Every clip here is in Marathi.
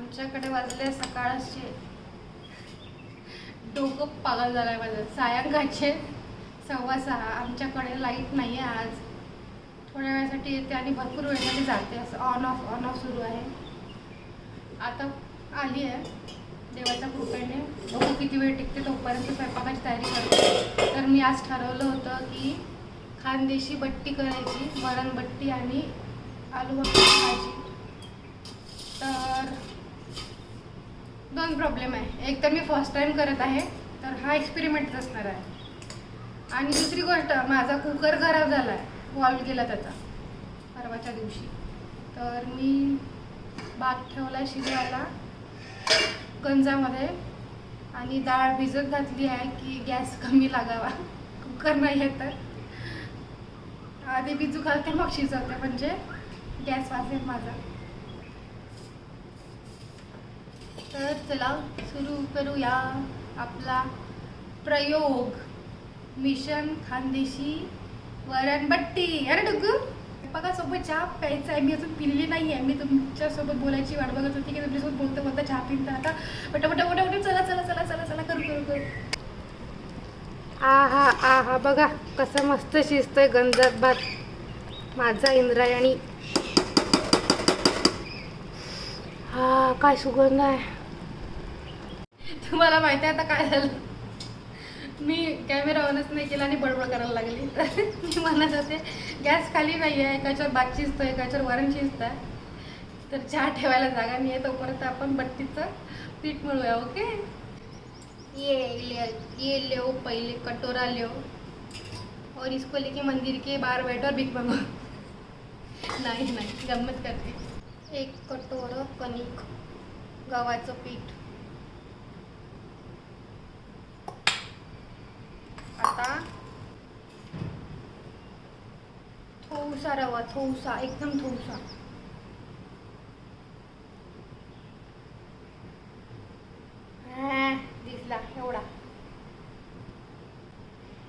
आमच्याकडे वाजले सकाळचे. डोकं पागल झालंय माझं. सायंकाळचे सव्वा सहा. आमच्याकडे लाइट नाही आहे आज. थोड्या वेळासाठी येते आणि भरपूर वेळासाठी जाते. असं ऑन ऑफ ऑन ऑफ सुरू आहे. आता आली आहे देवाच्या कृपेने. बघू किती वेळ टिकते तोपर्यंत स्वयंपाकाची तयारी करते. तर मी आज ठरवलं होतं की खानदेशी बट्टी करायची वरण बट्टी आणि आलू भाजी तर दोन प्रॉब्लेम आहे. एक तर मी फर्स्ट टाईम करत आहे तर हा एक्सपेरिमेंट असणार आहे. आणि दुसरी गोष्ट माझा कुकर खराब झाला आहे वॉल्व गेला त्याचा. परवाच्या दिवशी. तर मी भात ठेवला शिजवायला गंजामध्ये. आणि डाळ भिजत घातली आहे की गॅस कमी लागावा. कुकर नाही आहे तर. आधी भिजू घालते मग शिजवते म्हणजे गॅस वाजेल माझा. तर चला सुरू करूया आपला प्रयोग. मिशन खानदेशी वरणबट्टी अरे डुगू बघा सोबत चहा प्यायचा आहे. मी अजून पिलेली नाही आहे मी तुमच्यासोबत बोलायची वाट बघत होती की तुमच्यासोबत बोलता बोलता चहा पिता आता बट बटा बटा बटा चला चला चला चला चला. करू करू करू. आहा आहा. बघा कसं मस्त शिजतोय गंजात भात माझा इंद्रायणी. हा काय सुगंध आहे. तुम्हाला माहिती आहे आता काय झालं? मी कॅमेरा ऑनच नाही केला आणि बडबड करायला लागली. तर मी म्हणत होते गॅस खाली नाही आहे एकाच्यावर भात शिजतो एकाच्यावर वरण शिजतं तर चहा ठेवायला जागा नाही आहे तोपर्यंत आपण बट्टीचं पीठ मिळूया ओके? ये ले ये लो पहिले कटोरा लो और इसको लेके मंदिर के बाहर बैठो और भीख मांगो। नाही नाही गंमत करते. एक कटोरं कणिक गव्हाचं पीठ. आता. थोसा रवा थोसा एकदम थोसा हा, दिसला एवढा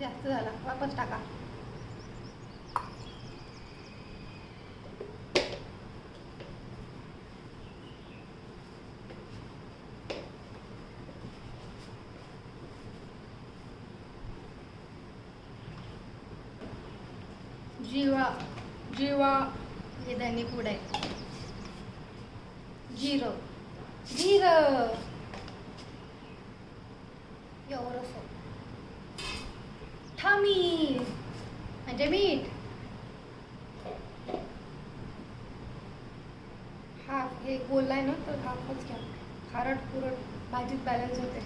जास्त झाला वापस टाका जीवा जीवा हे धनी आहे. जिरं जिरं एवढंसं थामी म्हणजे मीठ. हा हे बोललाय ना तर हाफच घ्या. खारट पुरट भाजीत बॅलन्स होते.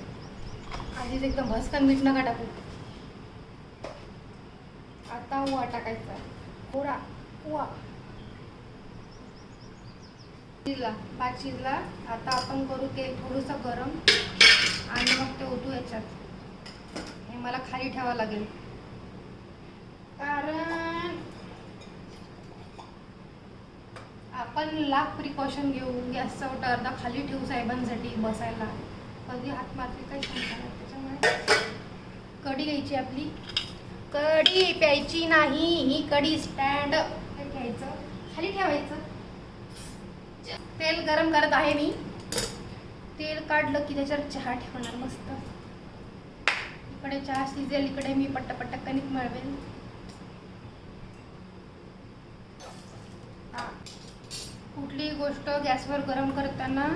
आधीच एकदम भस्कन मीठ नका टाकू. आता ओवा टाकायचा. थोडा ओवा शिजला भात शिजला आता आपण करू तेल थोडंसं गरम आणि मग ते ओतू याच्यात. हे मला खाली ठेवावं लागेल. कारण आपण लाख प्रिकॉशन घेऊ गॅसचा ओटा अर्धा खाली ठेवू साहेबांसाठी बसायला. कधी हात मारते काही त्याच्यामुळे कढी घ्यायची आपली. कढी प्यायची नाही ही कढी स्टँड घ्यायचं? खाली ठेवायचं. तेल गरम करत आहे मी. तेल काढलं की त्याच्यावर चहा ठेवणार मस्त. इकडे चहा शिजेल इकडे मी पट्टपट्ट कणिक मळवेल. हा. कुठलीही गोष्ट गॅसवर गरम करताना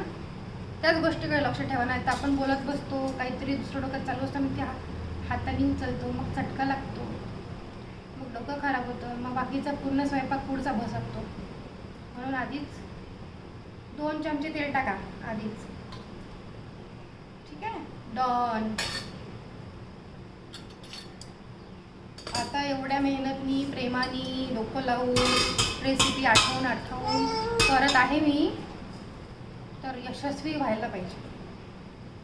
त्याच गोष्टीकडे लक्ष ठेवा नाही तर आपण बोलत बसतो काहीतरी दुसरं डोक्यात चालू असतं मग त्या हाताने उचलतो मग चटका लागतो. डोकं खराब होतं मग बाकीचा पूर्ण स्वयंपाक पुढचा भसकतो म्हणून आधीच दोन चमचे तेल टाका आधीच. ठीक आहे? डॉन. आता एवढ्या मेहनतनी प्रेमाने डोकं लावून रेसिपी आठवून आठवून करत आहे मी तर यशस्वी व्हायला पाहिजे.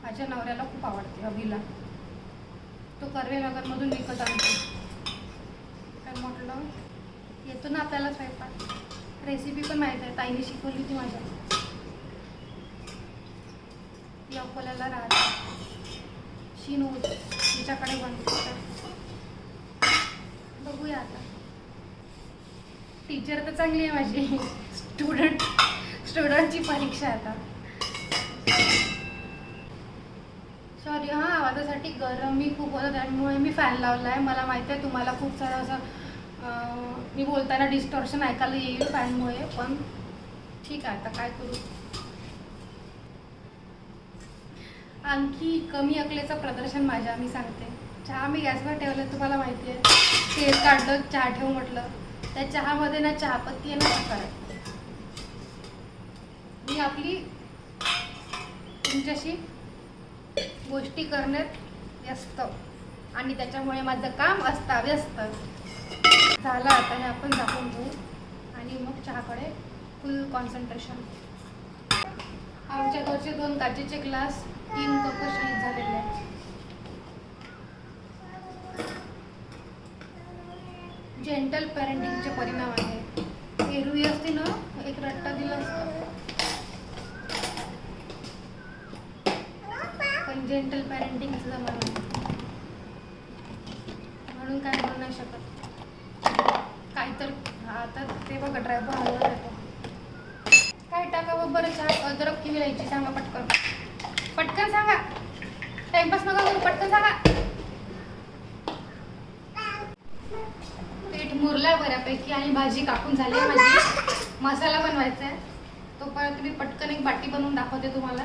माझ्या नवऱ्याला खूप आवडते अभिला तो कर्वे नगरमधून विकत आणतो. काय म्हटलं. येतो ना आपल्याला स्वयंपाक. रेसिपी पण माहीत आहे. ताईने शिकवली होती माझ्या. ती अकोल्याला राहते. शिनू तिच्याकडे बनतो तर बघूया आता. टीचर तर चांगली आहे माझी. स्टुडंट स्टुडंटची परीक्षा आहे आता. सॉरी हां आवाजासाठी गरम मी खूप होतं. त्यामुळे मी फॅन लावला आहे मला माहिती आहे तुम्हाला खूप सारं असं मी बोलताना डिस्टॉर्शन ऐकायला येईल फॅनमुळे पण ठीक आहे आता काय करू? आणखी कमी अकलेचं प्रदर्शन माझ्या मी सांगते. चहा मी गॅसवर ठेवलं तुम्हाला माहिती आहे. तेल काढलं चहा ठेवू म्हटलं. त्या चहामध्ये ना चहापत्ती आहे ना साखर आहे मी आपली तुमच्याशी गोष्टी करण्यात व्यस्त. आणि त्याच्यामुळे माझं काम असता व्यस्त झालं आता हे आपण दाखवून घेऊ. आणि मग चहाकडे फुल कॉन्सन्ट्रेशन आमच्या घरचे दोन काचेचे ग्लास तीन कप शहीद झालेले आहेत. जेंटल पॅरेंटिंगचे परिणाम आहे. एरवी असते ना एक रट्टा दिला असतो. पण जेंटल पॅरेंटिंगचं जमाना म्हणून काय म्हणू नाही शकत. आता ते बघा ड्राय हलवत येतो काय टाकावं बरं चहा अद्रक किंवा इलायची सांगा पटकन. पटकन सांगा. टाइमपास नका करू पटकन सांगा. पीठ मुरला बऱ्यापैकी आणि भाजी कापून झाली माझी. मसाला बनवायचा आहे. तोपर्यंत मी पटकन एक बाटी बनवून दाखवते तुम्हाला.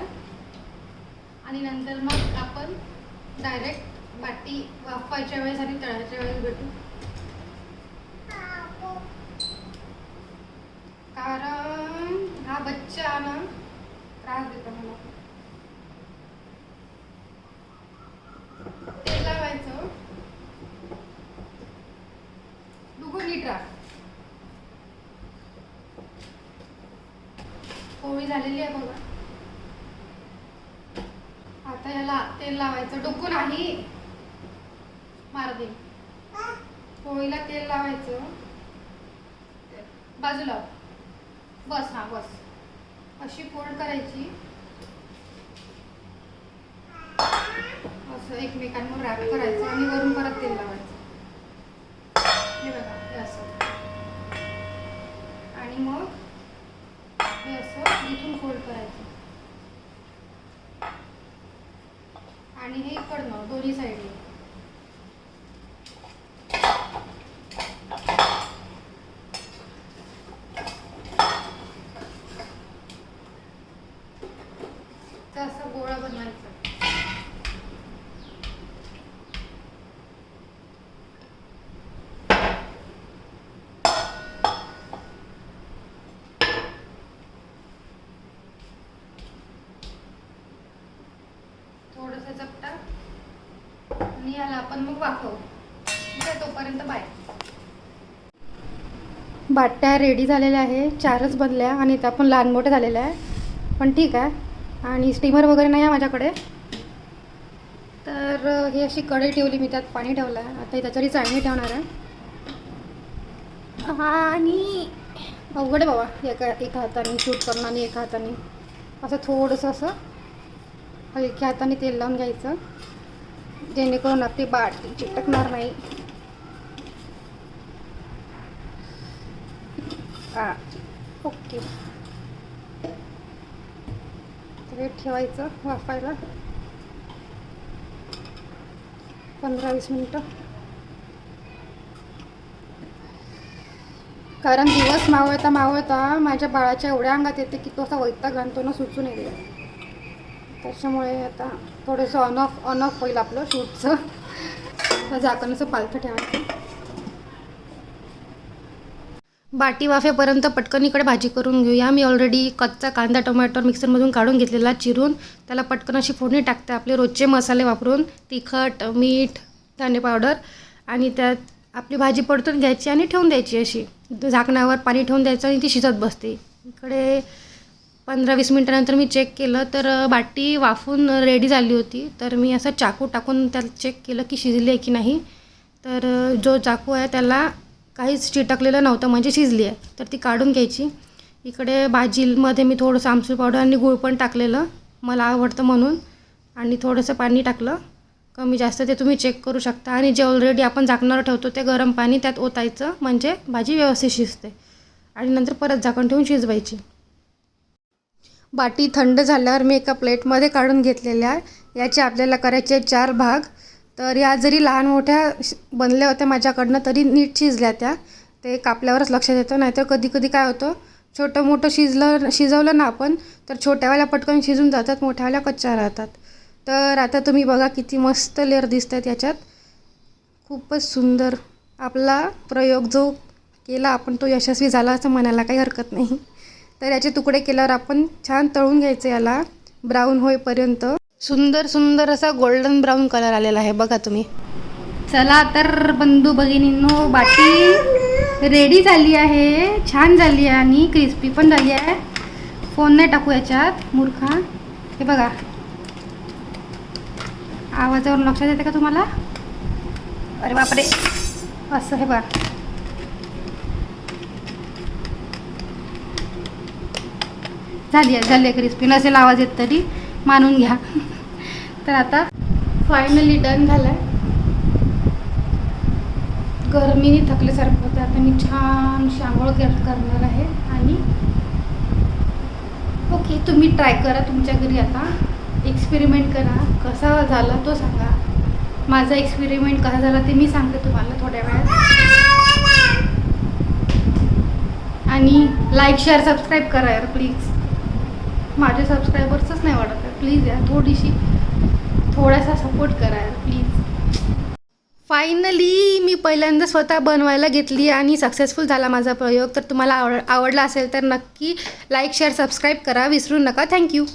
आणि नंतर मग आपण डायरेक्ट बाटी वाफवायच्या वेळेस आणि तळायच्या वेळेस भेटू कारण हा बच्चा ना त्रास देतो मला. तेल लावायचं. दुगो लिटरा पोळी झालेली आहे बघा. आता याला तेल लावायचं. डुकून नाही. मार दे. पोळीला तेल लावायचं. बाजूला. बस हा बस. अशी फोल्ड करायची. असं एकमेकांवर रॅप करायचं आणि वरून परत तेल लावायचं. हे बघा हे असं. आणि मग हे असं इथून फोल्ड करायचं. आणि हे इकडनं दोन्ही साईडला तर असं गोळा बनवायचा थोडंसं चपटा आणि याला आपण मग वाफवू ठीक आहे तोपर्यंत बाय. बाट्या रेडी झालेल्या आहे. चारच बनल्या आणि त्या पण लहान मोठ्या झालेल्या आहे. पण ठीक आहे. आणि स्टीमर वगैरे नाही आहे माझ्याकडे. तर ही अशी कढई ठेवली मी त्यात पाणी ठेवलं आहे. आता ही त्याच्यावरही चाळणी ठेवणार आहे. आणि अवघड आहे बाबा. एका एका हाताने शूट करणं आणि एका हाताने. असं थोडंसं असं हलक्या हाताने तेल लावून घ्यायचं. जेणेकरून आपली बाटी चिटकणार नाही. ओके. तर ठेवायचं वाफायला. पंधरा वीस मिनटं. कारण दिवस मावळता मावळता माझ्या बाळाच्या एवढ्या अंगात येते की तो असा वैताग घालतो ना सुचून येईल. त्याच्यामुळे आता थोडंसं ऑन ऑफ ऑन ऑफ होईल आपलं शूटचं. तर झाकणाचं पालथं ठेवायचं. बाटी वाफेपर्यंत पटकन इकडे भाजी करून घेऊया. मी ऑलरेडी कच्चा कांदा टोमॅटो मिक्सरमधून काढून घेतलेला चिरून त्याला पटकन अशी फोडणी टाकते आपले रोजचे मसाले वापरून. तिखट मीठ धने पावडर आणि त्यात आपली भाजी पडतून घ्यायची आणि ठेवून द्यायची अशी. झाकणावर पाणी ठेवून द्यायचं आणि ती शिजत बसते. इकडे पंधरा वीस मिनटानंतर मी चेक केलं तर बाटी वाफून रेडी झाली होती. तर मी असं चाकू टाकून त्याला चेक केलं की शिजली आहे की नाही. तर जो चाकू आहे त्याला काहीच चिटकलेलं नव्हतं म्हणजे शिजली आहे. तर ती काढून घ्यायची. इकडे भाजीमध्ये मी थोडंसं आमसूल पावडर आणि गूळ पण टाकलेलं मला आवडतं म्हणून. आणि थोडंसं पाणी टाकलं. कमी जास्त ते तुम्ही चेक करू शकता. आणि जे ऑलरेडी आपण झाकणारं ठेवतो ते गरम पाणी त्यात ओतायचं म्हणजे भाजी व्यवस्थित शिजते. आणि नंतर परत झाकण ठेवून शिजवायची. बाटी थंड झाल्यावर मी एका प्लेटमध्ये काढून घेतलेल्या आहे. याचे आपल्याला करायचे चार भाग. तर या जरी लहान मोठ्या बनल्या होत्या माझ्याकडनं तरी नीट शिजल्या त्या. ते कापल्यावरच लक्षात येतं नाहीतर कधी कधी काय होतं छोटं मोठं शिजलं शिजवलं ना आपण तर छोट्यावाल्या पटकन शिजून जातात मोठ्यावाल्या कच्च्या राहतात. तर आता तुम्ही बघा किती मस्त लेअर दिसत आहेत याच्यात. खूपच सुंदर आपला प्रयोग जो केला आपण तो यशस्वी झाला असं म्हणायला काही हरकत नाही. तर याचे तुकडे केल्यावर आपण छान तळून घ्यायचं याला. ब्राऊन होईपर्यंत. सुंदर सुंदर असा गोल्डन ब्राऊन कलर आलेला आहे. बघा तुम्ही. चला तर बंधू भगिनींनो बाटी रेडी झाली आहे. छान झाली आहे आणि क्रिस्पी पण झाली आहे. फोन नाही टाकू याच्यात मूर्खा. हे बघा. आवाजावरून लक्षात येते का तुम्हाला? अरे बापरे. असं हे बघा. झाली आहे झाली आहे क्रिस्पी नसेल आवाज येत तरी मानून घ्या. तर आता फायनली डन झालं आहे गरमीने थकल्यासारखं होतं. आता मी छान शांगोळ करणार आहे. आणि ओके तुम्ही ट्राय करा तुमच्या घरी आता. एक्सपेरिमेंट करा. कसा झाला तो सांगा. माझा एक्सपेरिमेंट कसा झाला ते मी सांगते तुम्हाला थोड्या वेळात. आणि लाईक शेअर सबस्क्राईब करा यार प्लीज माझे सबस्क्रायबर्सच नाही वाटत आहे. प्लीज या थोडीशी थोडासा सपोर्ट करा यार प्लीज फायनली मी पहिल्यांदा स्वतः बनवायला घेतली आणि सक्सेसफुल झाला माझा प्रयोग. तर तुम्हाला आवड आवडला असेल तर नक्की लाईक शेअर सबस्क्राईब करा. विसरू नका. थँक्यू